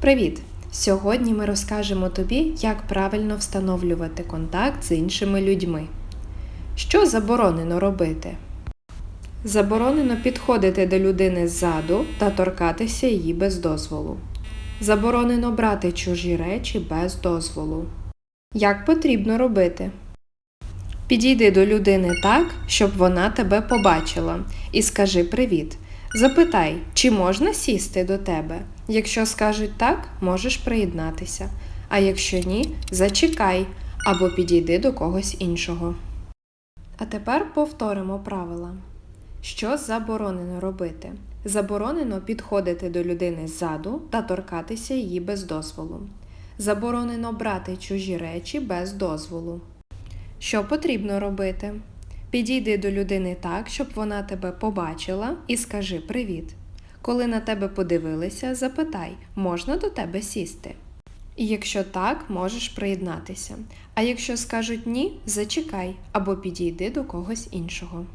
Привіт! Сьогодні ми розкажемо тобі, як правильно встановлювати контакт з іншими людьми. Що заборонено робити? Заборонено підходити до людини ззаду та торкатися її без дозволу. Заборонено брати чужі речі без дозволу. Як потрібно робити? Підійди до людини так, щоб вона тебе побачила, і скажи привіт. Запитай, чи можна сісти до тебе. Якщо скажуть так, можеш приєднатися. А якщо ні, зачекай або підійди до когось іншого. А тепер повторимо правила. Що заборонено робити? Заборонено підходити до людини ззаду та торкатися її без дозволу. Заборонено брати чужі речі без дозволу. Що потрібно робити? Підійди до людини так, щоб вона тебе побачила, і скажи привіт. Коли на тебе подивилися, запитай, можна до тебе сісти. І якщо так, можеш приєднатися. А якщо скажуть ні, зачекай або підійди до когось іншого.